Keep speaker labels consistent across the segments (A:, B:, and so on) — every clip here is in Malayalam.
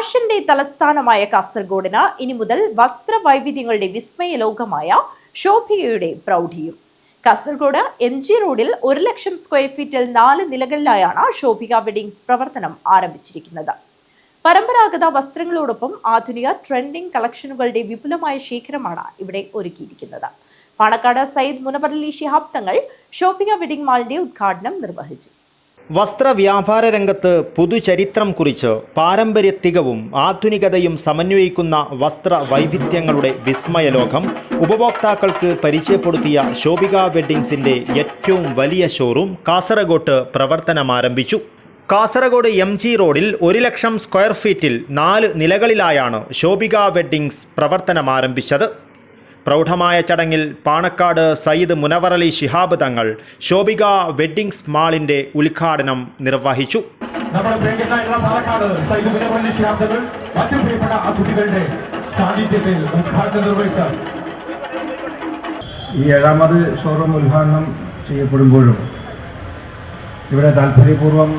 A: ഫാഷന്റെ തലസ്ഥാനമായ കാസർഗോഡിന് ഇനി മുതൽ വസ്ത്ര വൈവിധ്യങ്ങളുടെ വിസ്മയ ലോകമായ ശോഭികയുടെ പ്രൗഢിയും. കാസർഗോഡ് എം ജി റോഡിൽ ഒരു ലക്ഷം സ്ക്വയർ ഫീറ്റിൽ നാല് നിലകളിലായാണ് ശോഭിക വെഡിങ്സ് പ്രവർത്തനം ആരംഭിച്ചിരിക്കുന്നത്. പരമ്പരാഗത വസ്ത്രങ്ങളോടൊപ്പം ആധുനിക ട്രെൻഡിംഗ് കളക്ഷനുകളുടെ വിപുലമായ ശേഖരമാണ് ഇവിടെ ഒരുക്കിയിരിക്കുന്നത്. പാണക്കാട് സയ്യിദ് മുനവറലി ശിഹാബ് തങ്ങൾ ശോഭിക വെഡിംഗ് മാളിന്റെ ഉദ്ഘാടനം നിർവഹിച്ചു.
B: വസ്ത്രവ്യാപാര രംഗത്ത് പുതുചരിത്രം കുറിച്ച് പാരമ്പര്യത്തികവും ആധുനികതയും സമന്വയിക്കുന്ന വസ്ത്ര വൈവിധ്യങ്ങളുടെ വിസ്മയലോകം ഉപഭോക്താക്കൾക്ക് പരിചയപ്പെടുത്തിയ ശോഭിക വെഡ്ഡിങ്സിന്റെ ഏറ്റവും വലിയ ഷോറൂം കാസർഗോട്ട് പ്രവർത്തനമാരംഭിച്ചു. കാസർഗോഡ് എം ജി റോഡിൽ ഒരു ലക്ഷം സ്ക്വയർ ഫീറ്റിൽ നാല് നിലകളിലായാണ് ശോഭിക വെഡ്ഡിങ്സ് പ്രവർത്തനമാരംഭിച്ചത്. പ്രൗഢമായ ചടങ്ങിൽ പാണക്കാട് സയ്യിദ് മുനവറലി ശിഹാബ് തങ്ങൾ ശോഭിക വെഡ്ഡിങ്സ് മാളിന്റെ ഉദ്ഘാടനം നിർവഹിച്ചു.
C: നമ്മുടെ പ്രിയങ്കരായിട്ടുള്ള പാലക്കാട് മറ്റു പ്രിയപ്പെട്ട അതിഥികളുടെ സാന്നിധ്യത്തിൽ ഉദ്ഘാടനം നിർവഹിച്ച.
D: ഈ ഏഴാമത് ഷോറൂം ഉദ്ഘാടനം ചെയ്യപ്പെടുമ്പോഴും ഇവിടെ താല്പര്യപൂർവം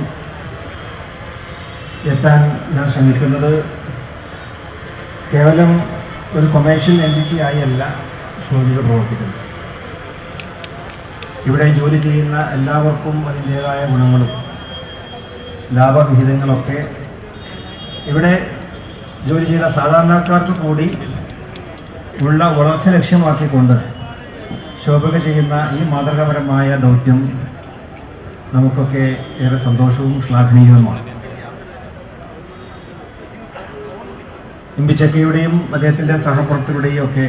D: എത്താൻ ഞാൻ ശ്രമിക്കുന്നത് കേവലം ഒരു കൊമേഴ്ഷ്യൽ എന്റിറ്റി ആയല്ല സൂചിക പ്രവർത്തിക്കുന്നത് ഇവിടെ ജോലി ചെയ്യുന്ന എല്ലാവർക്കും അതിന്റേതായ ഗുണങ്ങളും ലാഭവിഹിതങ്ങളൊക്കെ. ഇവിടെ ജോലി ചെയ്ത സാധാരണക്കാർക്ക് കൂടി ഉള്ള വളർച്ച ലക്ഷ്യമാക്കിക്കൊണ്ട് ശോഭക ചെയ്യുന്ന ഈ മാതൃകാപരമായ ദൗത്യം നമുക്കൊക്കെ ഏറെ സന്തോഷവും ശ്ലാഘനീയവുമാണ്. ഇമ്പിച്ചക്കയുടെയും അദ്ദേഹത്തിന്റെ സഹപ്രവർത്തകരുടെയും ഒക്കെ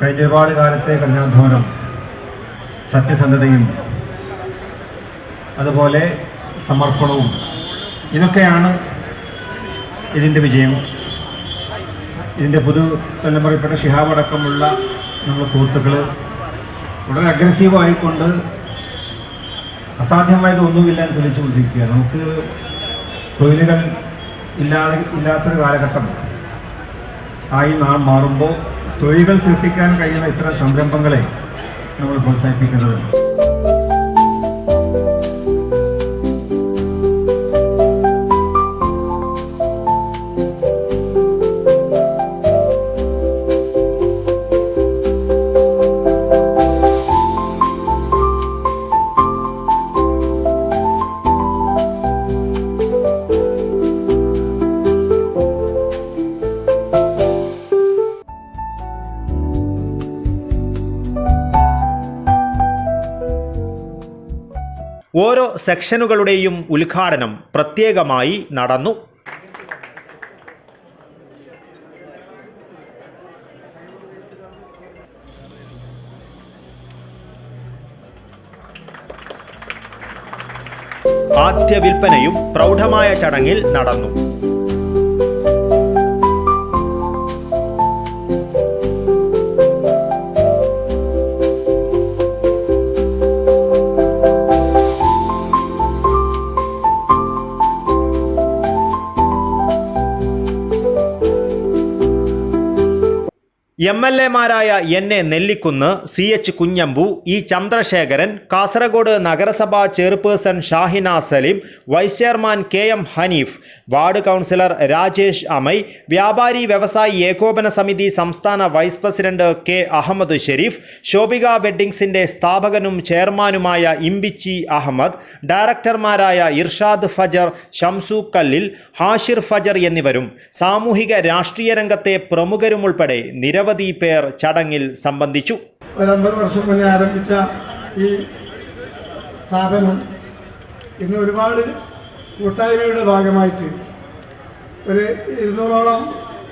D: കഴിഞ്ഞ ഒരുപാട് കാലത്തെ കഠിനാധ്വാനം സത്യസന്ധതയും അതുപോലെ സമർപ്പണവും ഇതൊക്കെയാണ് ഇതിന്റെ വിജയം. ഇതിന്റെ പുതു തലമുറയിൽപ്പെട്ട ഷിഹാബ് അടക്കമുള്ള നമ്മുടെ സുഹൃത്തുക്കൾ വളരെ അഗ്രസീവായിക്കൊണ്ട് അസാധ്യമായത് ഒന്നുമില്ല എന്ന് തെളിച്ചുകൊണ്ടിരിക്കുക നമുക്ക് തൊഴിലുകൾ ഇല്ലാതെ ഇല്ലാത്തൊരു കാലഘട്ടം. ആയി നാം മാറുമ്പോൾ തൊഴിലുകൾ സൃഷ്ടിക്കാൻ കഴിയുന്ന ഇത്തരം സംരംഭങ്ങളെ നമ്മൾ പ്രോത്സാഹിപ്പിക്കേണ്ടതുണ്ട്.
B: ഓരോ സെക്ഷനുകളുടെയും ഉദ്ഘാടനം പ്രത്യേകമായി നടന്നു. ആദ്യ വിൽപ്പനയും പ്രൗഢമായ ചടങ്ങിൽ നടന്നു. M L എമാരായ N A Nellikkunnu C H Kunhambu E Chandrasekharan Kasaragod നഗരസഭാ chairperson Shahina Saleem vice chairman K M Haneef ward councillor Rajesh Amai വ്യാപാരി വ്യവസായി ഏകോപന സമിതി സംസ്ഥാന vice president K Ahmed Sherif Shobhika വെഡ്ഡിങ്സിന്റെ സ്ഥാപകനും ചെയർമാനുമായ ഇംബിച്ചി അഹമ്മദ് ഡയറക്ടർമാരായ ഇർഷാദ് ഫജർ ഷംസു കല്ലിൽ ഹാഷിർ ഫജർ എന്നിവരും സാമൂഹിക രാഷ്ട്രീയ രംഗത്തെ പ്രമുഖരുമുൾപ്പെടെ നിരവധി പേർ ചടങ്ങിൽ സംബന്ധിച്ചു.
E: ഒരമ്പത് വർഷം മുന്നേ ആരംഭിച്ച ഈ സ്ഥാപനം ഇന്ന് ഒരുപാട് കൂട്ടായ്മയുടെ ഭാഗമായിട്ട് ഒരു ഇരുന്നൂറോളം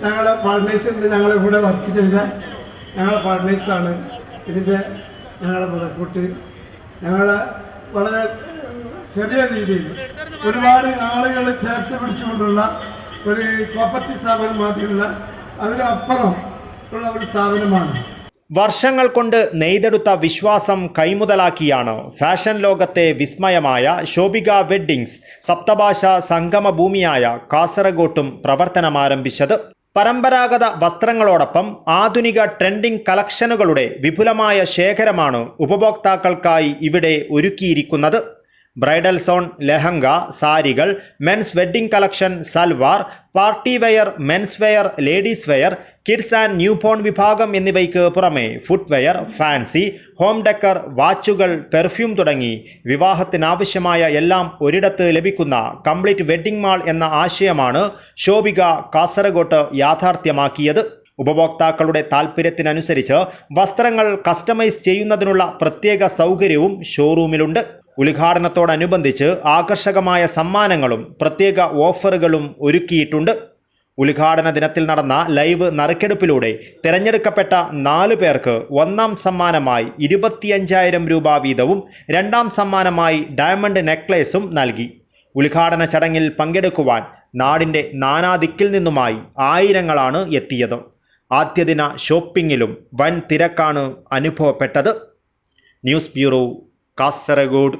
E: ഞങ്ങളുടെ പാർട്ട്നേഴ്സിന്റെ ഞങ്ങളുടെ കൂടെ വർക്ക് ചെയ്ത ഞങ്ങളുടെ പാർട്ട്നേഴ്സാണ് ഇതിന്റെ ഞങ്ങളുടെ മുതൽക്കൂട്ട്. ഞങ്ങളെ വളരെ ചെറിയ രീതിയിൽ ഒരുപാട് ആളുകൾ ചേർത്ത് പിടിച്ചുകൊണ്ടുള്ള ഒരു കോപ്പറേറ്റീവ് സ്ഥാപനം മാത്രമല്ല അതിനപ്പുറം ഒരു
B: വർഷങ്ങൾ കൊണ്ട് നെയ്തെടുത്ത വിശ്വാസം കൈമുതലാക്കിയാണ് ഫാഷൻ ലോകത്തെ വിസ്മയമായ ശോഭിക വെഡ്ഡിങ്സ് സപ്തഭാഷ സംഗമ ഭൂമിയായ കാസർഗോട്ടും പ്രവർത്തനമാരംഭിച്ചത് പരമ്പരാഗത വസ്ത്രങ്ങളോടൊപ്പം ആധുനിക ട്രെൻഡിംഗ് കളക്ഷനുകളുടെ വിപുലമായ ശേഖരമാണ് ഉപഭോക്താക്കൾക്കായി ഇവിടെ ഒരുക്കിയിരിക്കുന്നത്. ബ്രൈഡൽ സോൺ ലെഹങ്ക സാരികൾ men's wedding collection salwar party wear men's wear ladies wear kids and newborn വിഭാഗം എന്നിവയ്ക്ക് പുറമെ ഫുട്വെയർ ഫാൻസി ഹോം ഡെക്കർ വാച്ചുകൾ പെർഫ്യൂം തുടങ്ങി വിവാഹത്തിനാവശ്യമായ എല്ലാം ഒരിടത്ത് ലഭിക്കുന്ന കംപ്ലീറ്റ് വെഡ്ഡിംഗ് മാൾ എന്ന ആശയമാണ് ശോഭിക കാസർഗോട്ട് യാഥാർത്ഥ്യമാക്കിയത്. ഉപഭോക്താക്കളുടെ താൽപ്പര്യത്തിനനുസരിച്ച് വസ്ത്രങ്ങൾ കസ്റ്റമൈസ് ചെയ്യുന്നതിനുള്ള പ്രത്യേക സൗകര്യവും ഷോറൂമിലുണ്ട് ഉദ്ഘാടനത്തോടനുബന്ധിച്ച് ആകർഷകമായ സമ്മാനങ്ങളും പ്രത്യേക ഓഫറുകളും ഒരുക്കിയിട്ടുണ്ട്. ഉദ്ഘാടന ദിനത്തിൽ നടന്ന ലൈവ് നറുക്കെടുപ്പിലൂടെ തിരഞ്ഞെടുക്കപ്പെട്ട നാല് പേർക്ക് ഒന്നാം സമ്മാനമായി ഇരുപത്തിയഞ്ചായിരം രൂപ വീതവും രണ്ടാം സമ്മാനമായി ഡയമണ്ട് നെക്ലേസും നൽകി. ഉദ്ഘാടന ചടങ്ങിൽ പങ്കെടുക്കുവാൻ നാടിന്റെ നാനാദിക്കിൽ നിന്നുമായി ആയിരങ്ങളാണ് എത്തിയത്. ആദ്യദിന ഷോപ്പിങ്ങിലും വൻ തിരക്കാണ് അനുഭവപ്പെട്ടത്. News bureau Kasaragod